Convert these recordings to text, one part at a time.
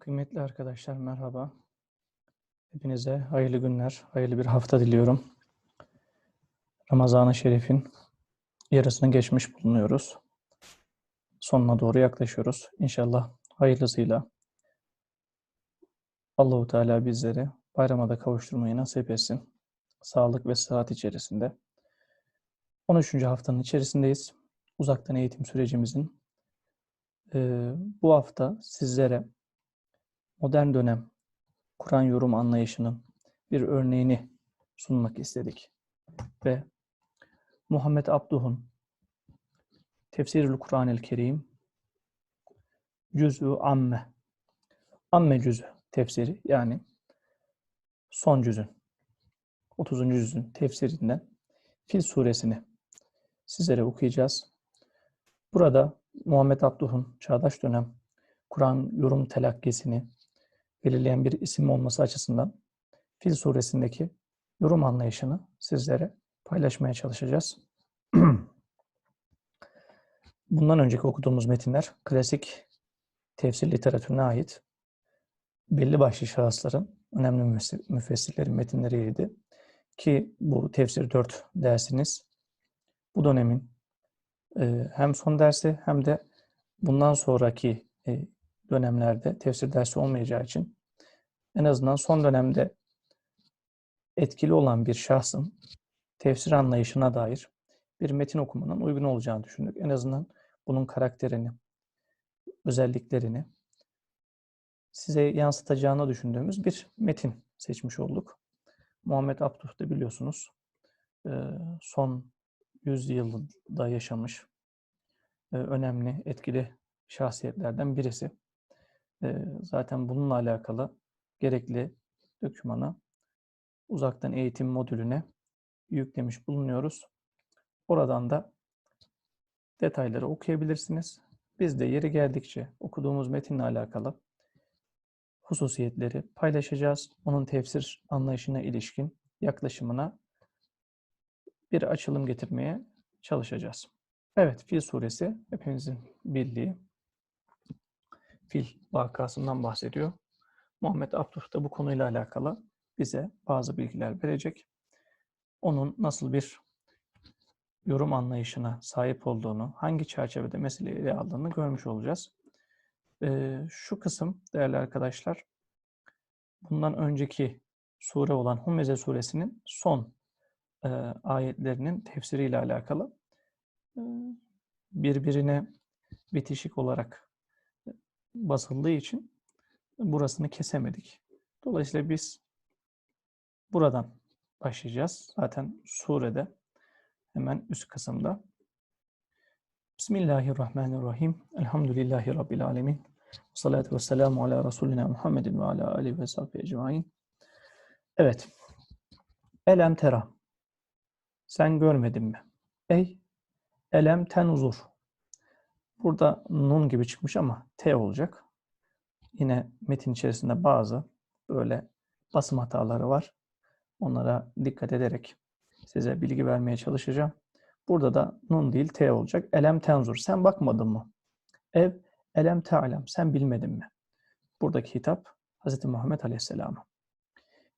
Kıymetli arkadaşlar merhaba. Hepinize hayırlı günler, hayırlı bir hafta diliyorum. Ramazan-ı Şerif'in yarısını geçmiş bulunuyoruz. Sonuna doğru yaklaşıyoruz. İnşallah hayırlısıyla Allahu Teala bizleri bayrama da kavuşturmayı nasip etsin. Sağlık ve sıhhat içerisinde. 13. haftanın içerisindeyiz. Uzaktan eğitim sürecimizin eee, bu hafta sizlere modern dönem Kur'an yorum anlayışının bir örneğini sunmak istedik. Ve Muhammed Abduh'un Tefsirül Kur'an-ı Kerim Cüz'ü Amme Amme cüzü tefsiri yani son cüzün 30. cüzün tefsirinden Fil suresini sizlere okuyacağız. Burada Muhammed Abduh'un çağdaş dönem Kur'an yorum telakkisini belirleyen bir isim olması açısından Fil suresindeki yorum anlayışını sizlere paylaşmaya çalışacağız. Bundan önceki okuduğumuz metinler klasik tefsir literatürüne ait belli başlı şahısların, önemli müfessir- müfessirlerin metinleriydi. Ki bu tefsir 4 dersiniz bu dönemin hem son dersi hem de bundan sonraki dönemlerde tefsir dersi olmayacağı için en azından son dönemde etkili olan bir şahsın tefsir anlayışına dair bir metin okumanın uygun olacağını düşündük. En azından bunun karakterini, özelliklerini size yansıtacağını düşündüğümüz bir metin seçmiş olduk. Muhammed Abduh da biliyorsunuz e, son yüzyılda yaşamış e, önemli, etkili şahsiyetlerden birisi. Zaten bununla alakalı gerekli dokümanı uzaktan eğitim modülüne yüklemiş bulunuyoruz. Oradan da detayları okuyabilirsiniz. Biz de yeri geldikçe okuduğumuz metinle alakalı hususiyetleri paylaşacağız. Onun tefsir anlayışına ilişkin yaklaşımına bir açılım getirmeye çalışacağız. Evet, Fil suresi hepimizin bildiği fil vakasından bahsediyor. Muhammed Abduh da bu konuyla alakalı bize bazı bilgiler verecek. Onun nasıl bir yorum anlayışına sahip olduğunu, hangi çerçevede meseleyi ele aldığını görmüş olacağız. Ee, şu kısım değerli arkadaşlar, bundan önceki sure olan Hummeze suresinin son e, ayetlerinin tefsiriyle alakalı e, birbirine bitişik olarak basıldığı için burasını kesemedik. Dolayısıyla biz buradan başlayacağız. Zaten surede hemen üst kısımda. Bismillahirrahmanirrahim. Elhamdülillahi Rabbil alemin. Salatu ve ala Resulina Muhammedin ve ala alihi ve sahbihi ecmain. Evet. Elem tera. Sen görmedin mi? Ey elem tenuzur. Burada nun gibi çıkmış ama T olacak. Yine metin içerisinde bazı böyle basım hataları var. Onlara dikkat ederek size bilgi vermeye çalışacağım. Burada da nun değil T olacak. Elem tenzur. Sen bakmadın mı? Ev elem te'alem. Sen bilmedin mi? Buradaki hitap Hz. Muhammed Aleyhisselam'a.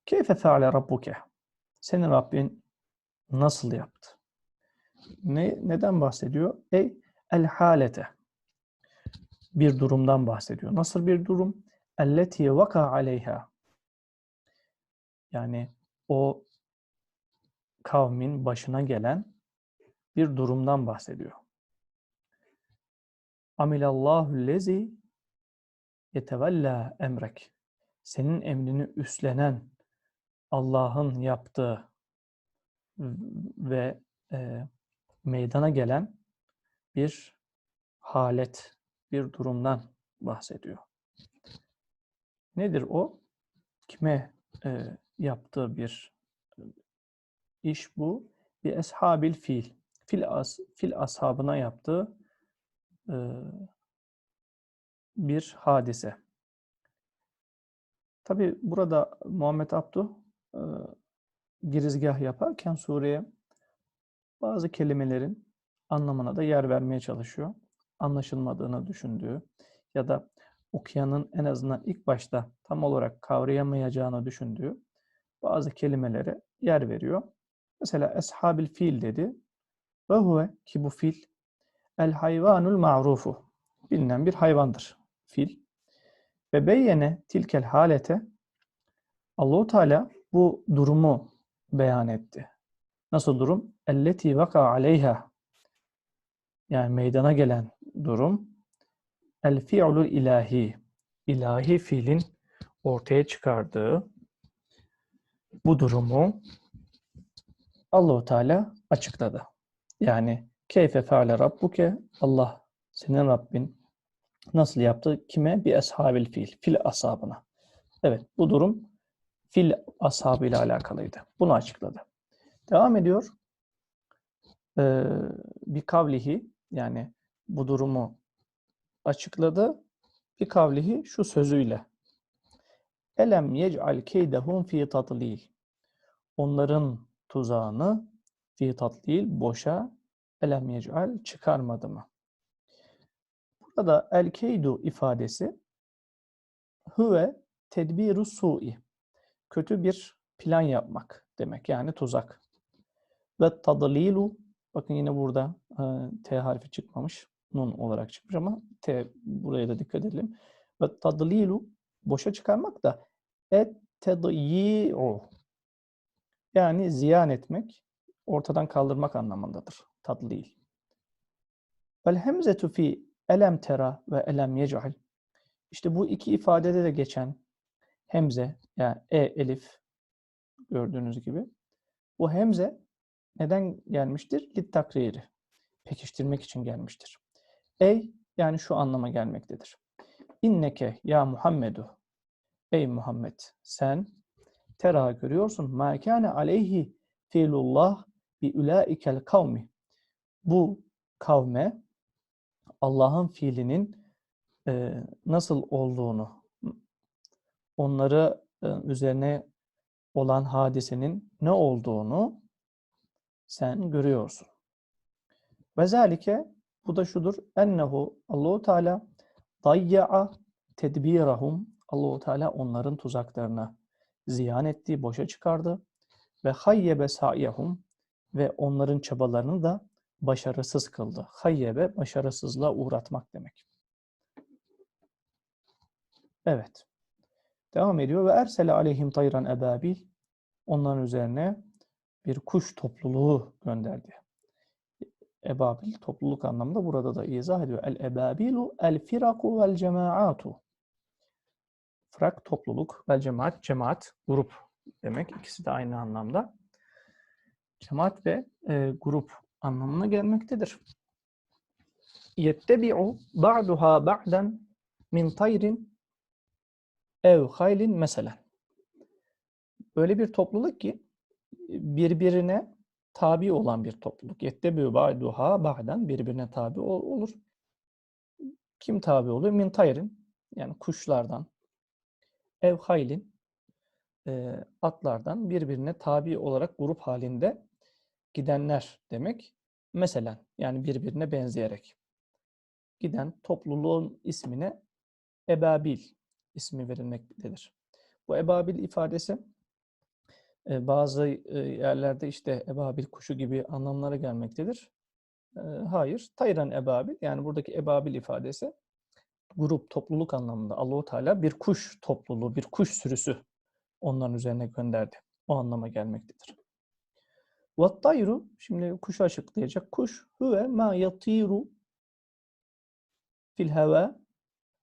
Keyfe feale rabbuke. Senin Rabbin nasıl yaptı? Ne, neden bahsediyor? Ey el halete. Bir durumdan bahsediyor. Nasıl bir durum? Elleti vaka aleyha. Yani o kavmin başına gelen bir durumdan bahsediyor. Amilallahu lezi yetevella emrek. Senin emrini üstlenen Allah'ın yaptığı ve e, meydana gelen bir halet, bir durumdan bahsediyor. Nedir o? Kime e, yaptığı bir iş bu? Bir eshabil fil. Fil, as, fil ashabına yaptığı e, bir hadise. Tabi burada Muhammed Abduh e, girizgah yaparken sureye bazı kelimelerin anlamına da yer vermeye çalışıyor. Anlaşılmadığını düşündüğü ya da okuyanın en azından ilk başta tam olarak kavrayamayacağını düşündüğü bazı kelimelere yer veriyor. Mesela eshabil fil dedi. Ve huve ki bu fil el hayvanul ma'rufu. Bilinen bir hayvandır fil. Ve beyyene tilkel halete Allahu Teala bu durumu beyan etti. Nasıl durum? Elleti vaka aleyha yani meydana gelen durum el fi'lul ilahi ilahi fiilin ortaya çıkardığı bu durumu Allahu Teala açıkladı. Yani keyfe feale rabbuke Allah senin Rabbin nasıl yaptı? Kime? Bir eshabil fiil. Fil ashabına. Evet bu durum fil ashabıyla alakalıydı. Bunu açıkladı. Devam ediyor. Ee, bir kavlihi yani bu durumu açıkladı. Bir kavlihi şu sözüyle. Elem yec'al keydehum fi tatlil. Onların tuzağını fi tatlil boşa elem yec'al çıkarmadı mı? Burada el keydu ifadesi huve tedbiru su'i. Kötü bir plan yapmak demek. Yani tuzak. Ve tadlilu bakın yine burada e, T harfi çıkmamış. Nun olarak çıkmış ama T buraya da dikkat edelim. Ve tadlilu boşa çıkarmak da et tedyi'u yani ziyan etmek, ortadan kaldırmak anlamındadır. Tadlil. Vel hemzetu fi elem tera ve elem yec'al. İşte bu iki ifadede de geçen hemze yani e elif gördüğünüz gibi. Bu hemze neden gelmiştir? Lit takriri. Pekiştirmek için gelmiştir. Ey yani şu anlama gelmektedir. İnneke ya Muhammedu. Ey Muhammed sen tera görüyorsun. Ma kâne aleyhi fiilullah bi ulaikel kavmi. Bu kavme Allah'ın fiilinin e, nasıl olduğunu, onları e, üzerine olan hadisenin ne olduğunu sen görüyorsun. Ve zalike bu da şudur. Ennehu Allahu Teala dayya'a tedbirahum. Allahu Teala onların tuzaklarını ziyan etti, boşa çıkardı ve hayyebe sa'yahum ve onların çabalarını da başarısız kıldı. Hayyebe başarısızlığa uğratmak demek. Evet. Devam ediyor ve ersele aleyhim tayran ebabil onların üzerine bir kuş topluluğu gönderdi. Ebabil topluluk anlamında burada da izah ediyor. El ebabilu el firaku vel cemaatu. Frak topluluk vel cemaat cemaat grup demek. İkisi de aynı anlamda. Cemaat ve e, grup anlamına gelmektedir. Yettebi'u ba'duha ba'den min tayrin ev haylin meselen. Böyle bir topluluk ki birbirine tabi olan bir topluluk. Yettebi'u ba'duha ba'den birbirine tabi olur. Kim tabi oluyor? Min tayrin yani kuşlardan ev haylin atlardan birbirine tabi olarak grup halinde gidenler demek. Mesela yani birbirine benzeyerek giden topluluğun ismine ebabil ismi verilmektedir. Bu ebabil ifadesi bazı yerlerde işte ebabil kuşu gibi anlamlara gelmektedir. Hayır, tayran ebabil yani buradaki ebabil ifadesi grup, topluluk anlamında Allahu Teala bir kuş topluluğu, bir kuş sürüsü onların üzerine gönderdi. O anlama gelmektedir. Vattayru, şimdi kuşu açıklayacak. Kuş, huve ma yatiru fil hava,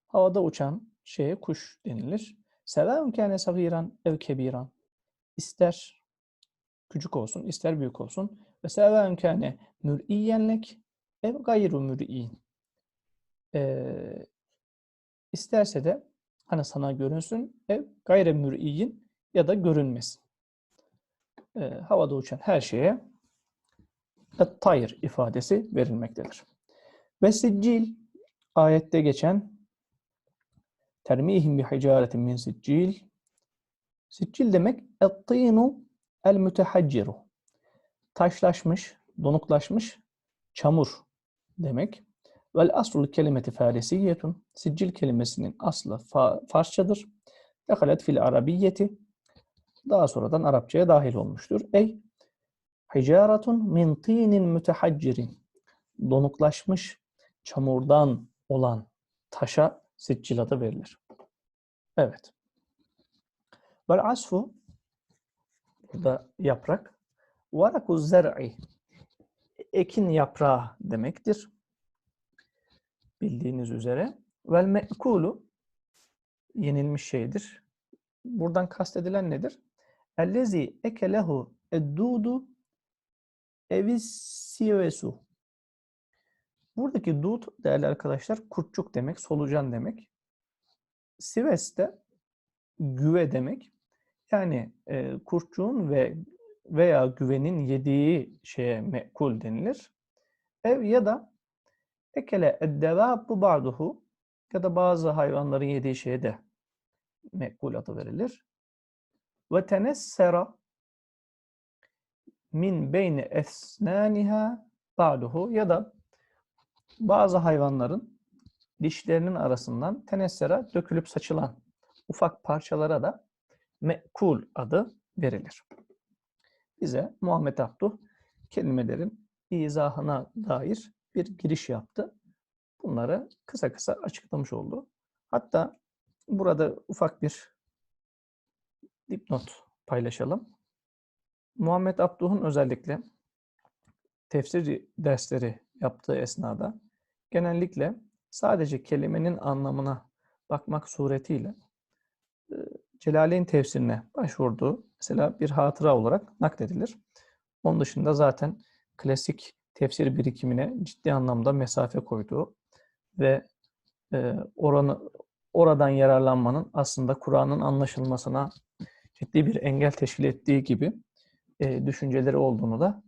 havada uçan şeye kuş denilir. Sevaun kâne sagiran ev kebiran. İster küçük olsun, ister büyük olsun. Ve sevaun kâne mür'iyyenlek ev gayru mür'iyyin. Ee, de hani sana görünsün ev gayre mür'iyyin ya da görünmesin e, havada uçan her şeye tayr ifadesi verilmektedir. Ve siccil ayette geçen termihim bi hicaretin min siccil siccil demek et-tînu el mütehacciru taşlaşmış, donuklaşmış çamur demek. Vel aslul kelimeti farisiyetun. Siccil kelimesinin aslı fa- Farsçadır. Dekalet fil arabiyyeti. Daha sonradan Arapçaya dahil olmuştur. Ey hicaretun min tinin mütehaccirin. Donuklaşmış çamurdan olan taşa siccil adı verilir. Evet. Vel asfu burada yaprak. Varaku zer'i ekin yaprağı demektir. Bildiğiniz üzere. Vel me'kulu yenilmiş şeydir. Buradan kastedilen nedir? Ellezi ekelehu eddudu evis sivesu. Buradaki dud değerli arkadaşlar kurtçuk demek, solucan demek. Sives de güve demek. Yani e, kurtçuğun ve veya güvenin yediği şeye mekul denilir. Ev ya da ekele eddevâbu ba'duhu ya da bazı hayvanların yediği şeye de mekul adı verilir. Ve tenessera min beyni esnaniha ba'duhu ya da bazı hayvanların dişlerinin arasından tenessera dökülüp saçılan ufak parçalara da mekul adı verilir. Bize Muhammed Abduh kelimelerin izahına dair bir giriş yaptı. Bunları kısa kısa açıklamış oldu. Hatta burada ufak bir dipnot paylaşalım. Muhammed Abduh'un özellikle tefsir dersleri yaptığı esnada genellikle sadece kelimenin anlamına bakmak suretiyle e, Celaleyn tefsirine başvurduğu mesela bir hatıra olarak nakledilir. Onun dışında zaten klasik tefsir birikimine ciddi anlamda mesafe koyduğu ve e, oranı oradan yararlanmanın aslında Kur'an'ın anlaşılmasına ciddi bir engel teşkil ettiği gibi e, düşünceleri olduğunu da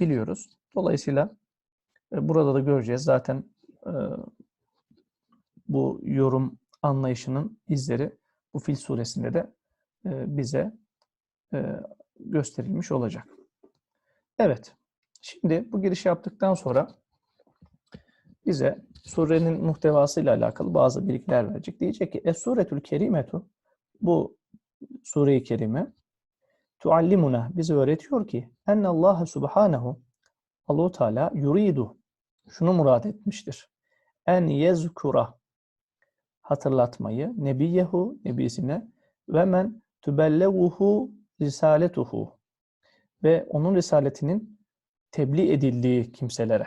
biliyoruz. Dolayısıyla e, burada da göreceğiz zaten bu yorum anlayışının izleri bu Fil suresinde de e, bize e, gösterilmiş olacak. Evet. Şimdi bu giriş yaptıktan sonra bize surenin muhtevasıyla alakalı bazı bilgiler verecek. Diyecek ki Es-Suretül Kerimetu bu sure-i kerime tuallimuna bize öğretiyor ki Allah subhanahu Allahu Teala yuridu şunu murad etmiştir. En yezkura hatırlatmayı nebiyehu nebisine ve men tübellevuhu risaletuhu ve onun risaletinin tebliğ edildiği kimselere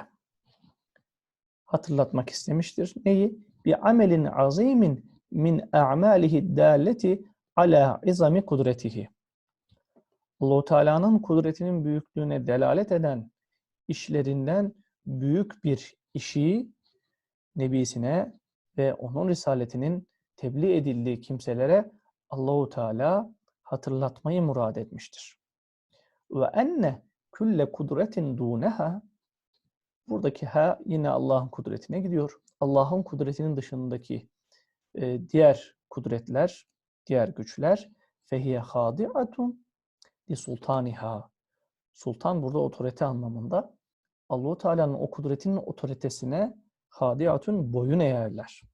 hatırlatmak istemiştir. Neyi? Bir amelin azimin min a'malihi dalleti ala izami kudretihi. Allahu Teala'nın kudretinin büyüklüğüne delalet eden işlerinden büyük bir işi nebisine ve onun risaletinin tebliğ edildiği kimselere Allahu Teala hatırlatmayı murad etmiştir. Ve enne külle kudretin duneha buradaki ha yine Allah'ın kudretine gidiyor. Allah'ın kudretinin dışındaki e, diğer kudretler, diğer güçler fehiye hadi'atun li sultaniha. Sultan burada otorite anlamında. Allahu Teala'nın o kudretinin otoritesine hadiatun boyun eğerler.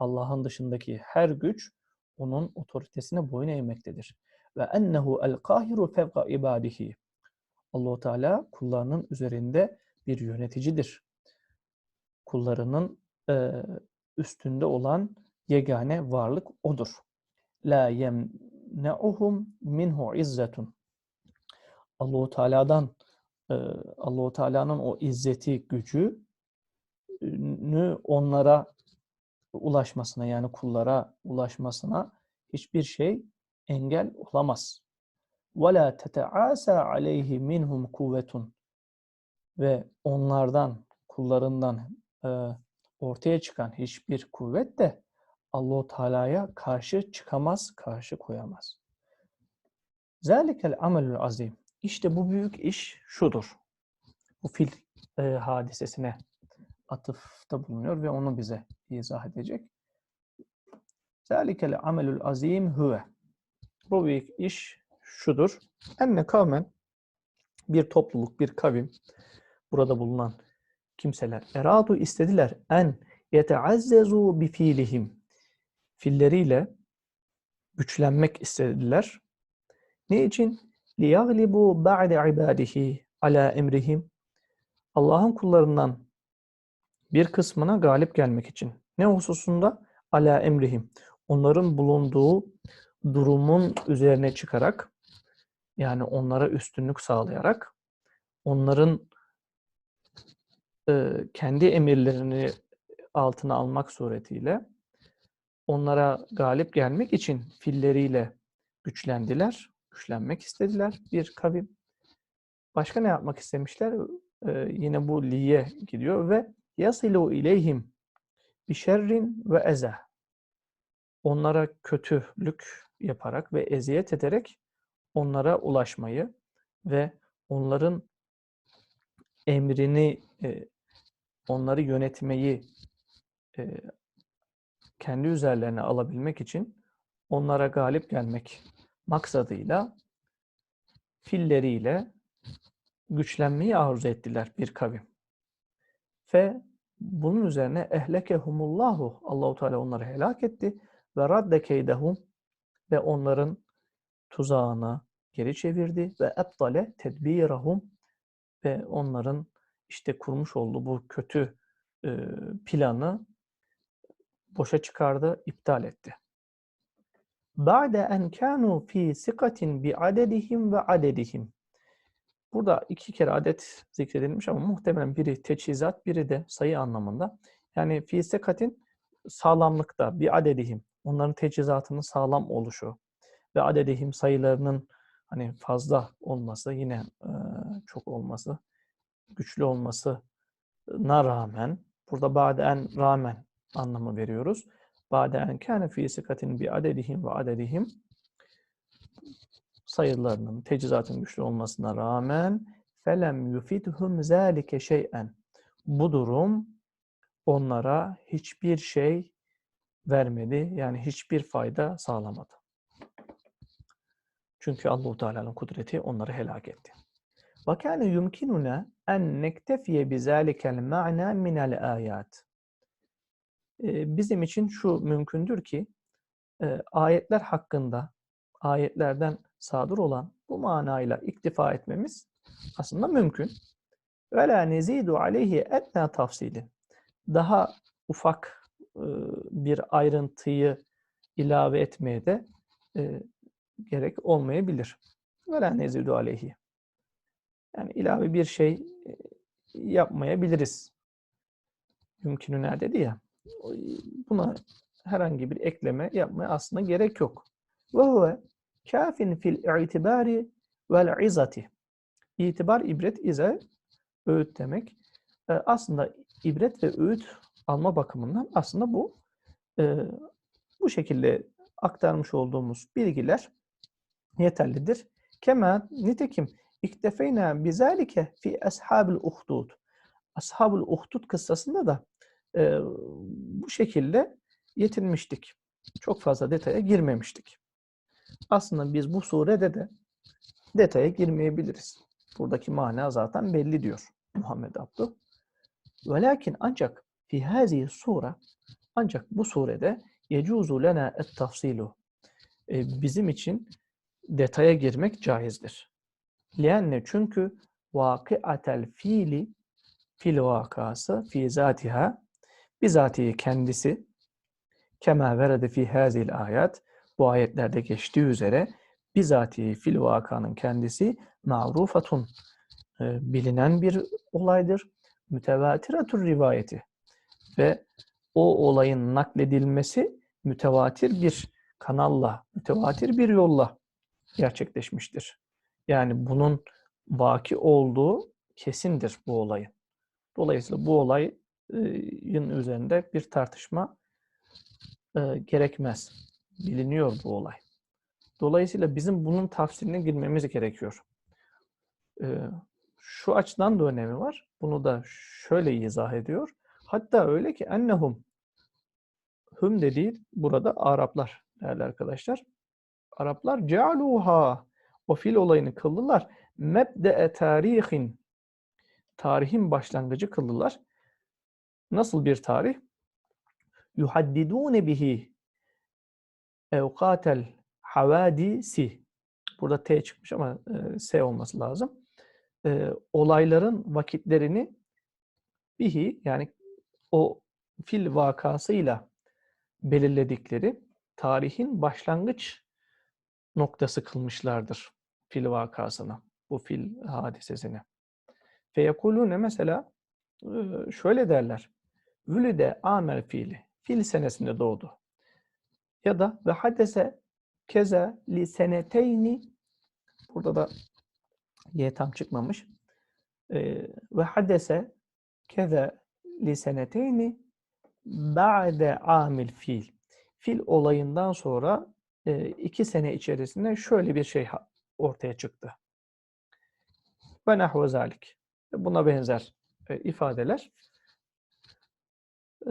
Allah'ın dışındaki her güç onun otoritesine boyun eğmektedir. Ve ennehu el kahiru fevka ibadihi. Allahu Teala kullarının üzerinde bir yöneticidir. Kullarının e, üstünde olan yegane varlık odur. La yemne'uhum minhu izzetun. Allahu Teala'dan e, Allahu Teala'nın o izzeti, gücü onlara ulaşmasına yani kullara ulaşmasına hiçbir şey engel olamaz. وَلَا تَتَعَاسَى عَلَيْهِ مِنْهُمْ kuvvetun Ve onlardan, kullarından e, ortaya çıkan hiçbir kuvvet de Allahu Teala'ya karşı çıkamaz, karşı koyamaz. Zalikel amelül azim. İşte bu büyük iş şudur. Bu fil e, hadisesine atıfta bulunuyor ve onu bize izah edecek. Zalikel amelül azim huve. Bu büyük iş şudur. Enne kavmen bir topluluk, bir kavim, burada bulunan kimseler eradu istediler en yeteazzezu bi fiilihim filleriyle güçlenmek istediler. Ne için? liyaglibu ba'de ibadihi ala emrihim Allah'ın kullarından bir kısmına galip gelmek için. Ne hususunda? Ala emrihim. Onların bulunduğu durumun üzerine çıkarak yani onlara üstünlük sağlayarak onların e, kendi emirlerini altına almak suretiyle onlara galip gelmek için filleriyle güçlendiler, güçlenmek istediler bir kavim. Başka ne yapmak istemişler? Ee, yine bu liye gidiyor ve yasilu ileyhim bi şerrin ve eze. Onlara kötülük yaparak ve eziyet ederek onlara ulaşmayı ve onların emrini, e, onları yönetmeyi e, kendi üzerlerine alabilmek için onlara galip gelmek maksadıyla filleriyle güçlenmeyi arzu ettiler bir kavim. Ve bunun üzerine ehlekehumullahu Allahu Teala onları helak etti ve radde keydehum ve onların tuzağını geri çevirdi ve ebtale tedbirahum ve onların işte kurmuş olduğu bu kötü e, planı boşa çıkardı, iptal etti. Ba'de en kanu fi sikatin bi adedihim ve adedihim. Burada iki kere adet zikredilmiş ama muhtemelen biri teçhizat, biri de sayı anlamında. Yani fi sikatin sağlamlıkta, bir adedihim. Onların teçhizatının sağlam oluşu ve adedihim sayılarının hani fazla olması, yine çok olması, güçlü olmasına rağmen, burada ba'den rağmen anlamı veriyoruz. Ba'de en kâne fî sikatin bi adedihim ve adedihim sayılarının, tecizatın güçlü olmasına rağmen felem yufidhum zâlike şey'en bu durum onlara hiçbir şey vermedi. Yani hiçbir fayda sağlamadı. Çünkü Allahu Teala'nın kudreti onları helak etti. Ve kâne yumkinuna en nektefiye bizâlikel ma'na minel âyât bizim için şu mümkündür ki ayetler hakkında ayetlerden sadır olan bu manayla iktifa etmemiz aslında mümkün. Ve la nezidu aleyhi etna tafsilin. Daha ufak bir ayrıntıyı ilave etmeye de gerek olmayabilir. Ve la nezidu aleyhi. Yani ilave bir şey yapmayabiliriz. Mümkünü dedi ya buna herhangi bir ekleme yapmaya aslında gerek yok. Ve kafin fil itibari vel izati. İtibar, ibret, ize, öğüt demek. E, aslında ibret ve öğüt alma bakımından aslında bu e, bu şekilde aktarmış olduğumuz bilgiler yeterlidir. Kema nitekim iktefeyna bizalike fi ashabil uhdud. Ashabul uhdud kıssasında da e, bu şekilde yetinmiştik. Çok fazla detaya girmemiştik. Aslında biz bu surede de detaya girmeyebiliriz. Buradaki mana zaten belli diyor Muhammed Abdü. Velakin ancak fi hazihi sure ancak bu surede yecuzu lena et tafsilu bizim için detaya girmek caizdir. Lianne çünkü vakiatel fiili fil vakası fi zatiha bizatihi kendisi kema verede fi hazil ayat bu ayetlerde geçtiği üzere bizatihi fil vakanın kendisi ma'rufatun e, bilinen bir olaydır. Mütevatiratür rivayeti ve o olayın nakledilmesi mütevatir bir kanalla, mütevatir bir yolla gerçekleşmiştir. Yani bunun vaki olduğu kesindir bu olayın. Dolayısıyla bu olay yın üzerinde bir tartışma e, gerekmez. Biliniyor bu olay. Dolayısıyla bizim bunun tafsiline girmemiz gerekiyor. E, şu açıdan da önemi var. Bunu da şöyle izah ediyor. Hatta öyle ki ennehum hüm de değil, burada Araplar değerli arkadaşlar. Araplar cealuha o fil olayını kıldılar. Mebde'e tarihin tarihin başlangıcı kıldılar. Nasıl bir tarih? Yuhaddidune bihi evkatel havadisi. Burada T çıkmış ama S olması lazım. Olayların vakitlerini bihi yani o fil vakasıyla belirledikleri tarihin başlangıç noktası kılmışlardır fil vakasını, bu fil hadisesini. Feyekulune mesela şöyle derler. Vülide amel fiili. Fil senesinde doğdu. Ya da ve hadese keza li seneteyni burada da y tam çıkmamış. E, ve hadese keza li seneteyni ba'de amil fil. Fil olayından sonra e, iki sene içerisinde şöyle bir şey ortaya çıktı. Ve nahve zalik. Buna benzer e, ifadeler e,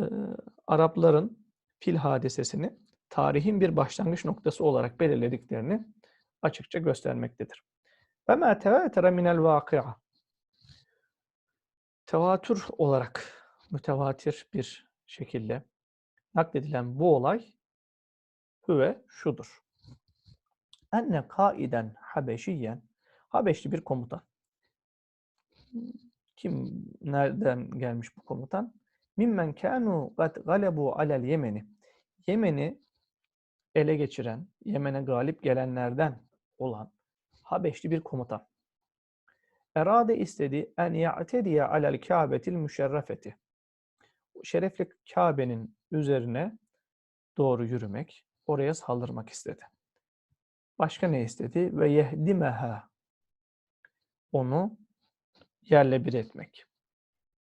Arapların fil hadisesini tarihin bir başlangıç noktası olarak belirlediklerini açıkça göstermektedir. Ve ma tevatere minel vakia. Tevatür olarak mütevatir bir şekilde nakledilen bu olay hüve şudur. Enne kaiden habeşiyen Habeşli bir komutan. Kim, nereden gelmiş bu komutan? Mimmen kânu gat galebu alel Yemeni. Yemen'i ele geçiren, Yemen'e galip gelenlerden olan Habeşli bir komutan. Erade istedi en ya'tediye alel Kâbetil müşerrefeti. Şerefli Kabe'nin üzerine doğru yürümek, oraya saldırmak istedi. Başka ne istedi? Ve yehdimeha. Onu yerle bir etmek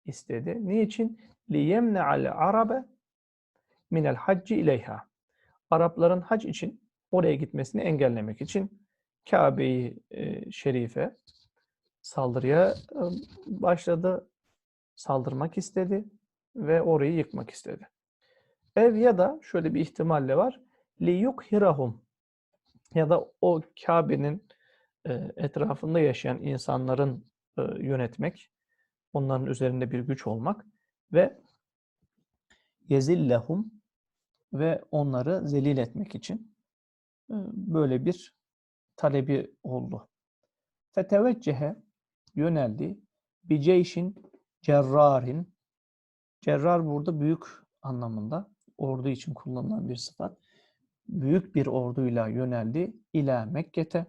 istedi. Niçin? Li yemne al arabe min el hacci ileyha. Arapların hac için oraya gitmesini engellemek için Kabe-i e, Şerife saldırıya e, başladı, saldırmak istedi ve orayı yıkmak istedi. Ev ya da şöyle bir ihtimalle var. liyukhirahum ya da o Kabe'nin e, etrafında yaşayan insanların yönetmek, onların üzerinde bir güç olmak ve yezillehum ve onları zelil etmek için böyle bir talebi oldu. Feteveccehe yöneldi. Biceyşin cerrarin cerrar burada büyük anlamında ordu için kullanılan bir sıfat. Büyük bir orduyla yöneldi ila Mekke'te.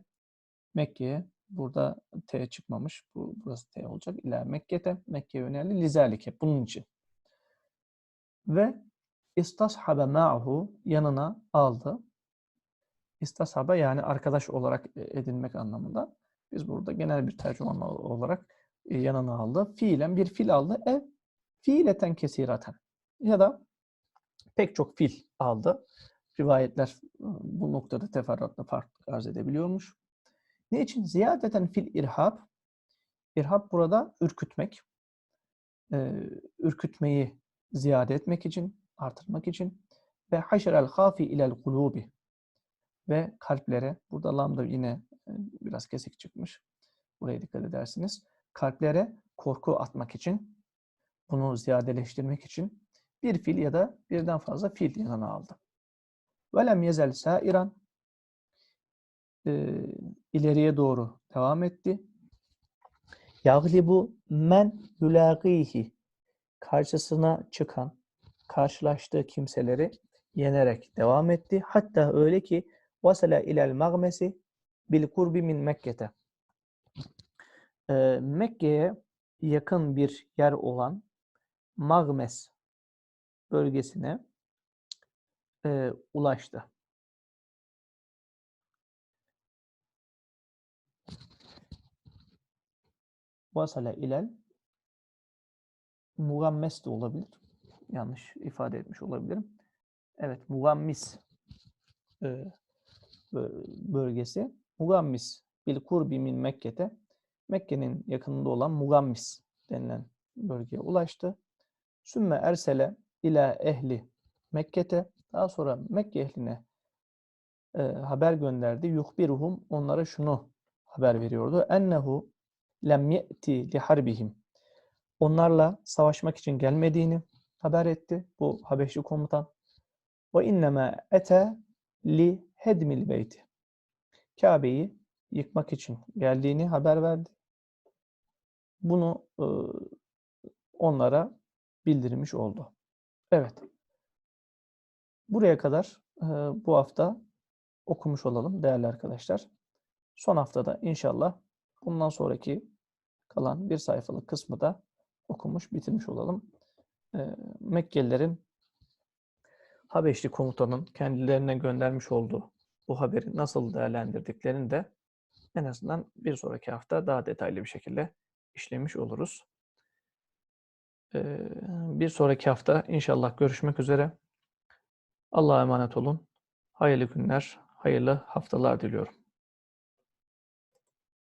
Mekke'ye Burada T çıkmamış. Bu, burası T olacak. İlâ Mekke'te. Mekke'ye yöneldi. Lizalike. Bunun için. Ve istashabe ma'hu yanına aldı. İstashabe yani arkadaş olarak e, edinmek anlamında. Biz burada genel bir tercüman olarak e, yanına aldı. Fiilen bir fil aldı. Ev fiileten kesiraten. Ya da pek çok fil aldı. Rivayetler bu noktada teferruatla farklı arz edebiliyormuş. Ne için? Ziyadeten fil irhab. İrhab burada ürkütmek. Ee, ürkütmeyi ziyade etmek için, artırmak için. Ve haşerel hafi ilel kulubi. Ve kalplere, burada lam da yine e, biraz kesik çıkmış. Buraya dikkat edersiniz. Kalplere korku atmak için, bunu ziyadeleştirmek için bir fil ya da birden fazla fil yanına aldı. Velem yezel sairan e, ileriye doğru devam etti. Yaglibu men yulagihi karşısına çıkan, karşılaştığı kimseleri yenerek devam etti. Hatta öyle ki vasala ilel magmesi bil kurbi min Mekke'te. Ee, Mekke'ye yakın bir yer olan Magmes bölgesine e, ulaştı. vasale ilel mugammes de olabilir. Yanlış ifade etmiş olabilirim. Evet, mugammis e, bölgesi. Mugammis bil kurbi min Mekke'te Mekke'nin yakınında olan Mugammis denilen bölgeye ulaştı. Sümme ersele ila ehli Mekke'te daha sonra Mekke ehline e, haber gönderdi. Yuhbiruhum onlara şunu haber veriyordu. Ennehu lem ye'ti li. Onlarla savaşmak için gelmediğini, haber etti bu Habeşli komutan. Ve inneme ete li hedmil beyti. Kabe'yi yıkmak için geldiğini haber verdi. Bunu e, onlara bildirmiş oldu. Evet. Buraya kadar e, bu hafta okumuş olalım değerli arkadaşlar. Son haftada inşallah bundan sonraki kalan bir sayfalık kısmı da okumuş, bitirmiş olalım. Mekkelilerin Habeşli komutanın kendilerine göndermiş olduğu bu haberi nasıl değerlendirdiklerini de en azından bir sonraki hafta daha detaylı bir şekilde işlemiş oluruz. Bir sonraki hafta inşallah görüşmek üzere. Allah'a emanet olun. Hayırlı günler, hayırlı haftalar diliyorum.